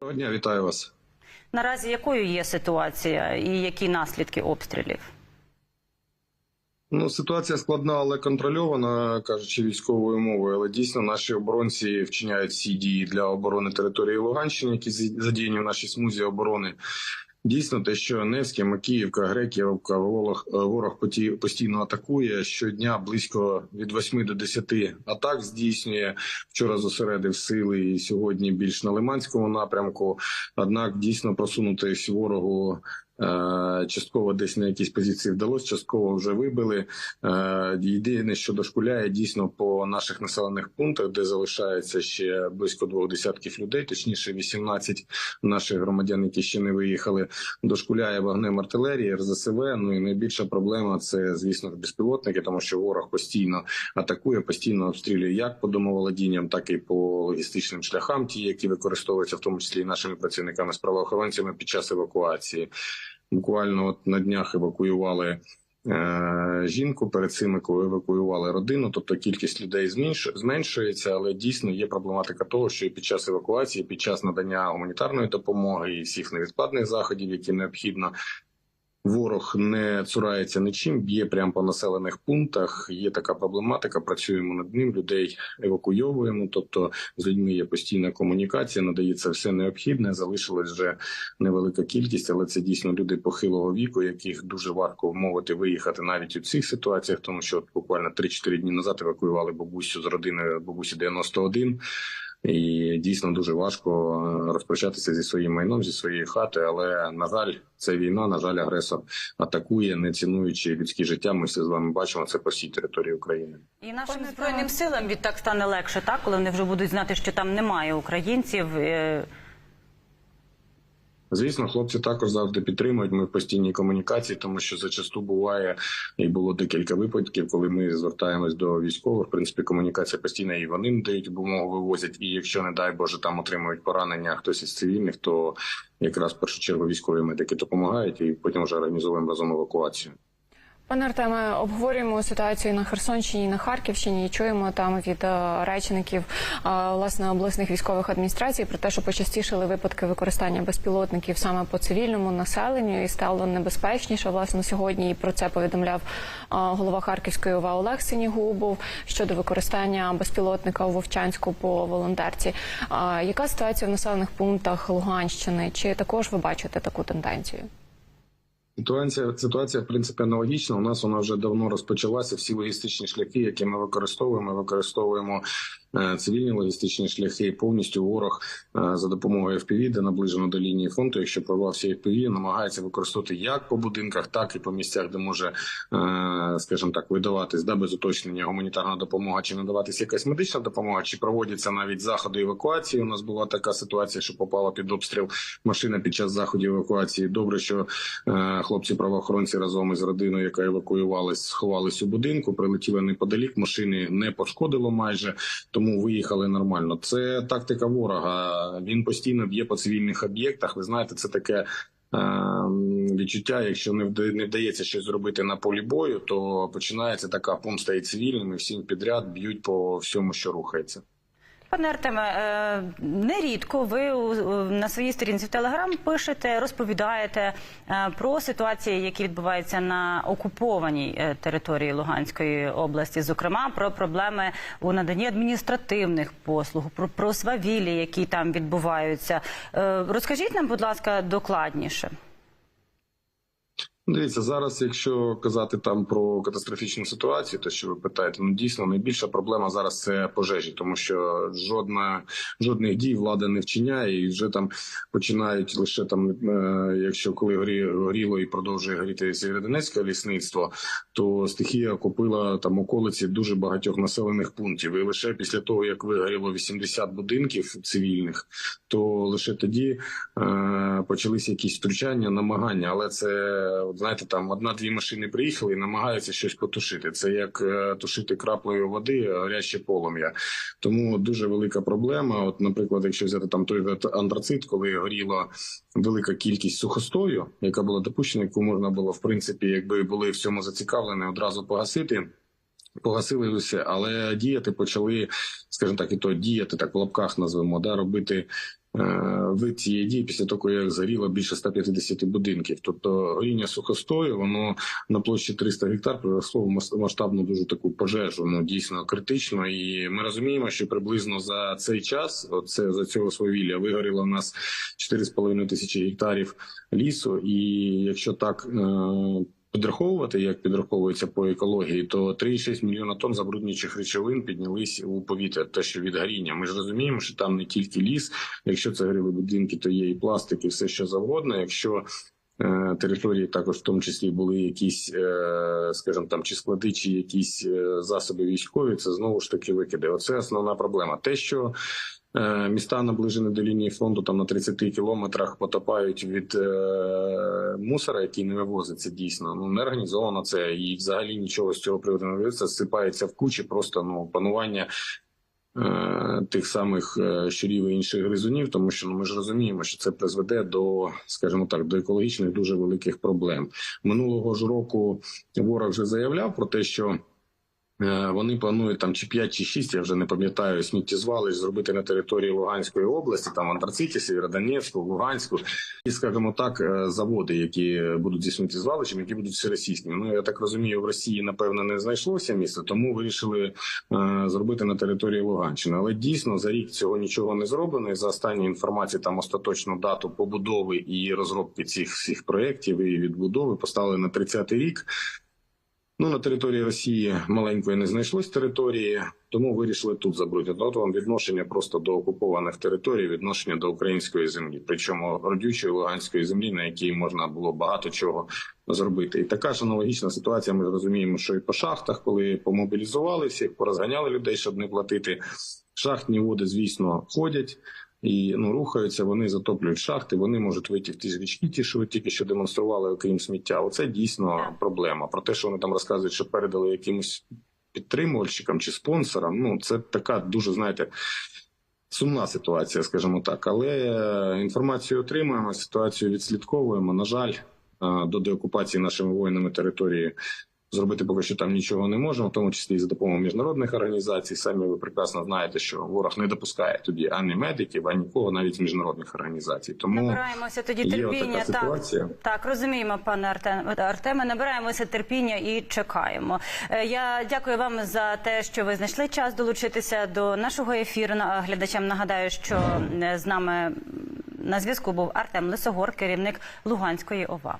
Доброго дня, вітаю вас. Наразі якою є ситуація і які наслідки обстрілів? Ну, ситуація складна, але контрольована, кажучи військовою мовою. Але дійсно наші оборонці вчиняють всі дії для оборони території Луганщини, які задіяні в нашій смузі оборони. Дійсно, те, що Невське, Макіївка, Греківка, ворог, ворог поті- постійно атакує щодня близько від 8 до 10 атак здійснює. Вчора зосередив сили і сьогодні більш на Лиманському напрямку. Однак дійсно просунутись ворогу е, частково десь на якісь позиції вдалося, частково вже вибили. Е, Єдине, що дошкуляє дійсно по наших населених пунктах, де залишається ще близько двох десятків людей, точніше 18 наших громадян, які ще не виїхали. Дошкуляє вогнем артилерії, РЗСВ. Ну і найбільша проблема це, звісно, безпілотники, тому що ворог постійно атакує, постійно обстрілює як по домоволодінням, так і по логістичним шляхам, ті, які використовуються в тому числі і нашими працівниками з правоохоронцями під час евакуації. Буквально от на днях евакуювали е, жінку. Перед цим евакуювали родину. Тобто кількість людей зменш- зменшується, але дійсно є проблематика того, що і під час евакуації, під час надання гуманітарної допомоги і всіх невідкладних заходів, які необхідно. Ворог не цурається нічим, б'є прямо по населених пунктах. Є така проблематика. Працюємо над ним. Людей евакуйовуємо. Тобто з людьми є постійна комунікація, надається все необхідне. Залишилась вже невелика кількість, але це дійсно люди похилого віку, яких дуже важко вмовити виїхати навіть у цих ситуаціях, тому що от буквально 3-4 дні назад евакуювали бабусю з родини бабусі 91. І дійсно дуже важко е, розпрощатися зі своїм майном, зі своєї хати. Але на жаль, це війна. На жаль, агресор атакує, не цінуючи людські життя. Ми все з вами бачимо це по всій території України. І нашим Пане збройним силам відтак стане легше, так коли вони вже будуть знати, що там немає українців. Звісно, хлопці також завжди підтримують. Ми в постійній комунікації, тому що зачасту буває і було декілька випадків, коли ми звертаємось до військових. В принципі, комунікація постійна і вони дають допомогу, вивозять. І якщо не дай Боже там отримують поранення хтось із цивільних, то якраз в першу чергу військові медики допомагають, і потім вже організовуємо разом евакуацію. Пане Артеме, обговорюємо ситуацію на Херсонщині на Харківщині. і Чуємо там від е, речників е, власне обласних військових адміністрацій про те, що почастішили випадки використання безпілотників саме по цивільному населенню і стало небезпечніше. Власне сьогодні і про це повідомляв е, голова Харківської ОВА Олег Синігубов щодо використання безпілотника у Вовчанську по волонтерці. Яка ситуація в населених пунктах Луганщини? Чи також ви бачите таку тенденцію? Ситуація ситуація в принципі аналогічна. У нас вона вже давно розпочалася. Всі логістичні шляхи, які ми використовуємо, ми використовуємо е, цивільні логістичні шляхи. Повністю ворог е, за допомогою FPV, де наближено до лінії фронту. Якщо прорвався FPV, намагається використовувати як по будинках, так і по місцях, де може, е, скажімо так, видаватись да, без уточнення гуманітарна допомога, чи надаватись якась медична допомога, чи проводяться навіть заходи евакуації. У нас була така ситуація, що попала під обстріл машина під час заходів евакуації. Добре, що е, хлопці правоохоронці разом із родиною, яка евакуювалась, сховались у будинку, прилетіли неподалік. Машини не пошкодило майже, тому виїхали нормально. Це тактика ворога. Він постійно б'є по цивільних об'єктах. Ви знаєте, це таке. е, Відчуття, якщо не вда- вдається щось зробити на полі бою, то починається така помста і цивільним, і всім підряд б'ють по всьому, що рухається. Пане Артеме, е, нерідко ви на своїй сторінці в Телеграм пишете, розповідаєте е, про ситуації, які відбуваються на окупованій е, території Луганської області, зокрема про проблеми у наданні адміністративних послуг, про, про свавілі, які там відбуваються. Розкажіть нам, будь ласка, докладніше. Дивіться, зараз, якщо казати там про катастрофічну ситуацію, то що ви питаєте, ну дійсно найбільша проблема зараз це пожежі, тому що жодна жодних дій влада не вчиняє, і вже там починають лише там, е, якщо коли горі, горіло і продовжує горіти Сєвєродонецьке лісництво, то стихія охопила там околиці дуже багатьох населених пунктів. І лише після того, як вигоріло 80 будинків цивільних, то лише тоді е, почалися якісь втручання, намагання, але це знаєте, там одна-дві машини приїхали і намагаються щось потушити. Це як е, тушити краплею води гаряче полум'я. Тому дуже велика проблема. От, наприклад, якщо взяти там той антрацит, коли горіла велика кількість сухостою, яка була допущена, яку можна було в принципі, якби були в цьому зацікавлені, одразу погасити. Погасили все, але діяти почали, скажімо так, і то діяти так в лапках назвемо, да, робити вид цієї дії після того, як згоріло більше 150 будинків. Тобто горіння сухостою, воно на площі 300 гектар переросло в масштабну дуже таку пожежу. Ну дійсно критично. І ми розуміємо, що приблизно за цей час, оце за цього свавілля, вигоріло у нас 4,5 тисячі гектарів лісу. І якщо так. Підраховувати, як підраховується по екології, то 3,6 мільйона тонн забруднюючих речовин піднялись у повітря. Те, що від горіння. Ми ж розуміємо, що там не тільки ліс. Якщо це горіли будинки, то є і пластик, і все що завгодно. Якщо е, території також в тому числі були якісь, е, скажімо там, чи склади, чи якісь е, засоби військові, це знову ж таки викиди. Оце основна проблема. Те, що Міста наближені до лінії фронту там на 30 кілометрах потопають від е, мусора, який не вивозиться дійсно. Ну не організовано це і взагалі нічого з цього приводу не робиться. Сипається в кучі, просто ну панування. е, Тих самих е, щурів і інших гризунів, тому що ну ми ж розуміємо, що це призведе до, скажімо так, до екологічних дуже великих проблем. Минулого ж року ворог вже заявляв про те, що Е, Вони планують там чи 5, чи 6, я вже не пам'ятаю, сміттєзвалищ зробити на території Луганської області, там в Антрациті, Сєвєродонецьку, Луганську, і, скажімо так, е, заводи, які будуть зі сміттєзвалищем, які будуть всеросійськими. Ну я так розумію, в Росії напевно не знайшлося місця, тому вирішили е, зробити на території Луганщини. Але дійсно за рік цього нічого не зроблено. І за останню інформацію там остаточну дату побудови і розробки цих всіх проєктів і відбудови поставили на 30-й рік. Ну, на території Росії маленької не знайшлось території, тому вирішили тут забруднити. От вам відношення просто до окупованих територій, відношення до української землі, причому родючої луганської землі, на якій можна було багато чого зробити. І така ж аналогічна ситуація. Ми розуміємо, що і по шахтах, коли помобілізували всіх, порозганяли людей, щоб не платити. Шахтні води, звісно, ходять. І ну рухаються, вони затоплюють шахти. Вони можуть вийти в ті ж річки, ті, що ви тільки що демонстрували, окрім сміття. Оце дійсно проблема. Про те, що вони там розказують, що передали якимось підтримувальщикам чи спонсорам. Ну це така дуже знаєте. Сумна ситуація, скажімо так, але е, інформацію отримуємо, ситуацію відслідковуємо. На жаль, е, до деокупації нашими воїнами території зробити поки що там нічого не можемо, в тому числі і за допомогою міжнародних організацій. Самі ви прекрасно знаєте, що ворог не допускає тоді ані медиків, ані нікого, навіть міжнародних організацій. Тому Набираємося тоді є терпіння. Так, так, розуміємо, пане Артем, Артеме. Набираємося терпіння і чекаємо. Е, Я дякую вам за те, що ви знайшли час долучитися до нашого ефіру. На- Глядачам нагадаю, що е, з нами на зв'язку був Артем Лисогор, керівник Луганської ОВА.